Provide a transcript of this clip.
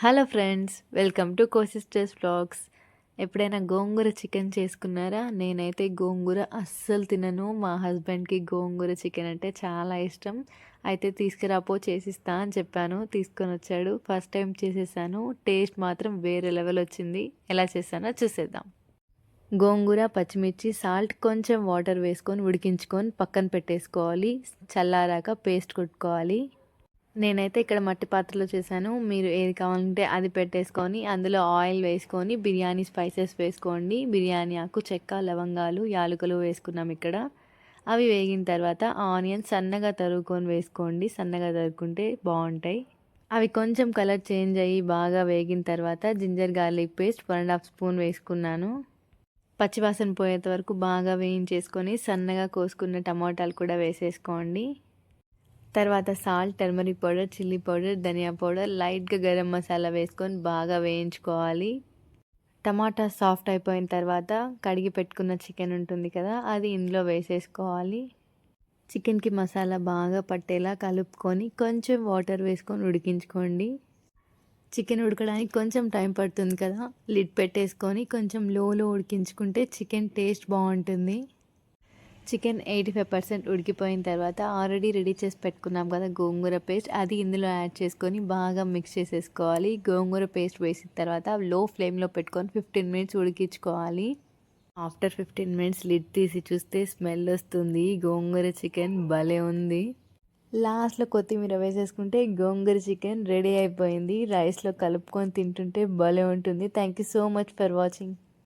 Hello friends welcome to co sisters blogs ఎప్పుడైనా gongura chicken చేసుకున్నారా? నేనైతే గోంగూర అస్సలు తినను. మా హస్బెండ్కి గోంగూర చికెన్ అంటే చాలా ఇష్టం. అయితే తీసుకురాపో చేసిస్తా అని చెప్పాను. తీసుకొని వచ్చాడు. ఫస్ట్ టైం చేసేసాను. టేస్ట్ మాత్రం వేరే లెవెల్ వచ్చింది. ఎలా చేశానో చూసేద్దాం. గోంగూర పచ్చిమిర్చి సాల్ట్ కొంచెం వాటర్ వేసుకొని ఉడికించుకొని పక్కన పెట్టేసుకోవాలి. చల్లారాక పేస్ట్ కొట్టుకోవాలి. నేనైతే ఇక్కడ మట్టి పాత్రలో చేశాను. మీరు ఏది కావాలంటే అది పెట్టేసుకొని అందులో ఆయిల్ వేసుకొని బిర్యానీ స్పైసెస్ వేసుకోండి. బిర్యానీ ఆకు చెక్క లవంగాలు యాలకులు వేసుకున్నాం ఇక్కడ. అవి వేగిన తర్వాత ఆనియన్ సన్నగా తరుగుకొని వేసుకోండి. సన్నగా తరుక్కుంటే బాగుంటాయి. అవి కొంచెం కలర్ చేంజ్ అయ్యి బాగా వేగిన తర్వాత ginger garlic paste one and half spoon వేసుకున్నాను. పచ్చివాసన పోయేంత వరకు బాగా వేయించేసుకొని సన్నగా కోసుకున్న టమాటాలు కూడా వేసేసుకోండి. తర్వాత salt turmeric powder chilli powder dhania powder లైట్గా గరం మసాలా వేసుకొని బాగా వేయించుకోవాలి. టమాటా సాఫ్ట్ అయిపోయిన తర్వాత కడిగి పెట్టుకున్న చికెన్ ఉంటుంది కదా అది ఇందులో వేసేసుకోవాలి. చికెన్కి మసాలా బాగా పట్టేలా కలుపుకొని కొంచెం వాటర్ వేసుకొని ఉడికించుకోండి. చికెన్ ఉడకడానికి కొంచెం టైం పడుతుంది కదా లిడ్ పెట్టేసుకొని కొంచెం లోలో ఉడికించుకుంటే చికెన్ టేస్ట్ బాగుంటుంది. చికెన్ ఎయిటీ ఫైవ్ పర్సెంట్ ఉడికిపోయిన తర్వాత ఆల్రెడీ రెడీ చేసి పెట్టుకున్నాం కదా గోంగూర పేస్ట్ అది ఇందులో యాడ్ చేసుకొని బాగా మిక్స్ చేసేసుకోవాలి. గోంగూర పేస్ట్ వేసిన తర్వాత లో ఫ్లేమ్లో పెట్టుకొని ఫిఫ్టీన్ మినిట్స్ ఉడికించుకోవాలి. ఆఫ్టర్ ఫిఫ్టీన్ మినిట్స్ లిడ్ తీసి చూస్తే స్మెల్ వస్తుంది. గోంగూర చికెన్ భలే ఉంది. లాస్ట్లో కొత్తిమీర వేసేసుకుంటే గోంగూర చికెన్ రెడీ అయిపోయింది. రైస్లో కలుపుకొని తింటుంటే భలే ఉంటుంది. Thank you so much for watching